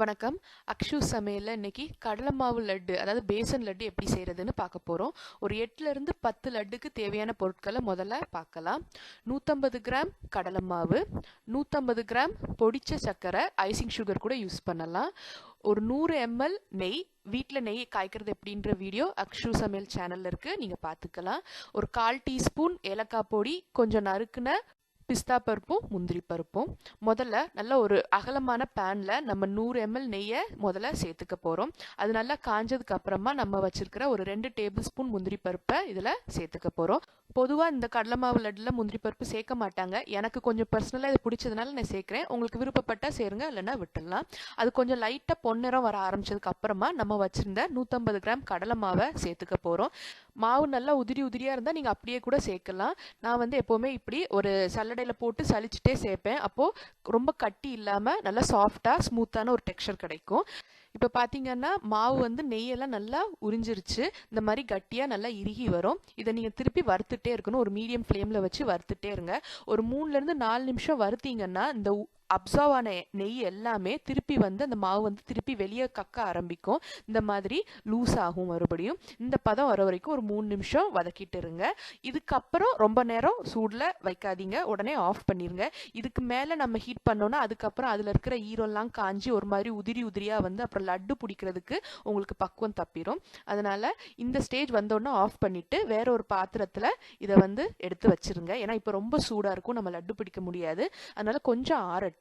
வணக்கம். அக்ஷு சமையலில் இன்னைக்கு கடலை மாவு லட்டு அதாவது பேசன் லட்டு எப்படி செய்கிறதுன்னு பார்க்க போகிறோம் ஒரு எட்டுலேருந்து பத்து லட்டுக்கு தேவையான பொருட்களை முதல்ல பார்க்கலாம். நூற்றம்பது கிராம் கடலை மாவு நூற்றம்பது கிராம் பொடிச்ச சர்க்கரை ஐசிங் சுகர் கூட யூஸ் பண்ணலாம். ஒரு நூறு எம்எல் நெய் வீட்டில் நெய் காய்க்கிறது எப்படின்ற வீடியோ அக்ஷு சமையல் சேனலில் இருக்குது நீங்கள் பார்த்துக்கலாம். ஒரு கால் டீஸ்பூன் ஏலக்காய் பொடி கொஞ்சம் நறுக்குன பிஸ்தா பருப்பும் முந்திரி பருப்பும். முதல்ல நல்ல ஒரு அகலமான பேனில் நம்ம நூறு எம்எல் நெய்யை முதல்ல சேர்த்துக்க போகிறோம் அது நல்லா காஞ்சதுக்கு அப்புறமா நம்ம வச்சிருக்கிற ஒரு ரெண்டு டேபிள் ஸ்பூன் முந்திரி பருப்பை இதில் சேர்த்துக்க போகிறோம் பொதுவாக இந்த கடலை மாவு லட்டில் முந்திரி பருப்பு சேர்க்க மாட்டாங்க. எனக்கு கொஞ்சம் பர்சனலாக இது பிடிச்சதுனால நான் சேர்க்குறேன். உங்களுக்கு விருப்பப்பட்டால் சேருங்க இல்லைன்னா விட்டுடலாம். அது கொஞ்சம் லைட்டாக பொன்னிறம் வர ஆரம்பிச்சதுக்கு அப்புறமா நம்ம வச்சிருந்த நூற்றம்பது கிராம் கடலை மாவை சேர்த்துக்க போகிறோம் மாவு நல்லா உதிரி உதிரியாக இருந்தால் நீங்கள் அப்படியே கூட சேர்க்கலாம். நான் வந்து எப்போவுமே இப்படி ஒரு சல்லடையில் போட்டு சலிச்சுட்டே சேர்ப்பேன். அப்போது ரொம்ப கட்டி இல்லாமல் நல்லா சாஃப்டாக ஸ்மூத்தான ஒரு டெக்ஸ்சர் கிடைக்கும். இப்போ பார்த்தீங்கன்னா மாவு வந்து நெய்யெல்லாம் நல்லா உறிஞ்சிருச்சு. இந்த மாதிரி கட்டியாக நல்லா இறுகி வரும். இதை நீங்கள் திருப்பி வறுத்துட்டே இருக்கணும். ஒரு மீடியம் ஃப்ளேமில் வச்சு வறுத்துட்டே இருங்க. ஒரு மூணுலேருந்து நாலு நிமிஷம் வறுத்தீங்கன்னா இந்த அப்சர்வ் ஆன நெய் எல்லாமே திருப்பி வந்து அந்த மாவு வந்து திருப்பி வெளியே கக்க ஆரம்பிக்கும். இந்த மாதிரி லூஸ் ஆகும் மறுபடியும். இந்த பதம் வர வரைக்கும் ஒரு மூணு நிமிஷம் வதக்கிட்டு இருங்க இதுக்கப்புறம் ரொம்ப நேரம் சூடில் வைக்காதீங்க. உடனே ஆஃப் பண்ணிடுங்க இதுக்கு மேலே நம்ம ஹீட் பண்ணோன்னா அதுக்கப்புறம் அதில் இருக்கிற ஈரம்லாம் காஞ்சி ஒரு மாதிரி உதிரி உதிரியாக வந்து அப்புறம் லட்டு பிடிக்கிறதுக்கு உங்களுக்கு பக்குவம் தப்பிடும் அதனால் இந்த ஸ்டேஜ் வந்தோடனே ஆஃப் பண்ணிவிட்டு வேற ஒரு பாத்திரத்தில் இதை வந்து எடுத்து வச்சிருங்க. ஏன்னா இப்போ ரொம்ப சூடாக இருக்கும். நம்ம லட்டு பிடிக்க முடியாது. அதனால் கொஞ்சம் ஆறட்டும்.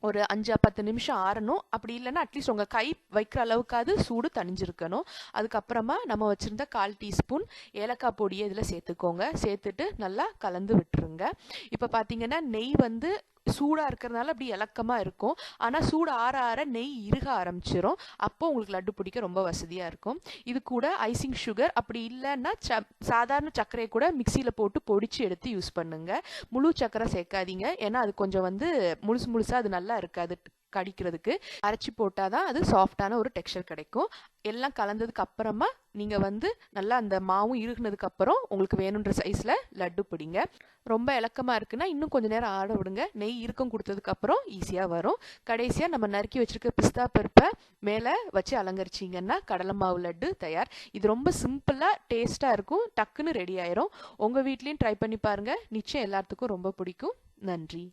ஒரு அஞ்சு பத்து நிமிஷம் ஆறணும். அப்படி இல்லைன்னா அட்லீஸ்ட் உங்கள் கை வைக்கிற அளவுக்காவது சூடு தணிஞ்சிருக்கணும். அதுக்கப்புறமா நம்ம வச்சுருந்த கால் டீஸ்பூன் ஏலக்காய் பொடியை இதில் சேர்த்துக்கோங்க. சேர்த்துட்டு நல்லா கலந்து விட்டுருங்க. இப்போ பார்த்தீங்கன்னா நெய் வந்து சூடாக இருக்கிறதுனால அப்படி இலக்கமாக இருக்கும். ஆனால் சூடு ஆற ஆற நெய் இறுக ஆரம்பிச்சிடும் அப்போ உங்களுக்கு லட்டு பிடிக்க ரொம்ப வசதியாக இருக்கும். இது கூட ஐசிங் சுகர் அப்படி இல்லைன்னா ச சாதாரண சர்க்கரையை கூட மிக்சியில் போட்டு பொடிச்சு எடுத்து யூஸ் பண்ணுங்கள் முழு சர்க்கரை சேர்க்காதீங்க. ஏன்னா அது கொஞ்சம் வந்து முழுசு முழுசாக அது நல்லா இருக்காது. கடிக்கிறதுக்கு அரைச்சி போட்டால் தான் அது சாஃப்டான ஒரு டெக்ஸ்சர் கிடைக்கும். எல்லாம் கலந்ததுக்கு அப்புறமா நீங்கள் வந்து நல்லா அந்த மாவும் இறுகுனதுக்கு அப்புறம் உங்களுக்கு வேணுன்ற சைஸில் லட்டு பிடிங்க. ரொம்ப இலக்கமாக இருக்குன்னா இன்னும் கொஞ்சம் நேரம் ஆட விடுங்க. நெய் இறுக்கம் கொடுத்ததுக்கப்புறம் ஈஸியாக வரும். கடைசியாக நம்ம நறுக்கி வச்சிருக்க பிஸ்தா பருப்பை மேலே வச்சு அலங்கரிச்சிங்கன்னா கடலை மாவு லட்டு தயார். இது ரொம்ப சிம்பிளாக டேஸ்ட்டாக இருக்கும். டக்குன்னு ரெடி ஆயிரும். உங்கள் வீட்லேயும் ட்ரை பண்ணி பாருங்கள் நிச்சயம் எல்லாத்துக்கும் ரொம்ப பிடிக்கும். நன்றி.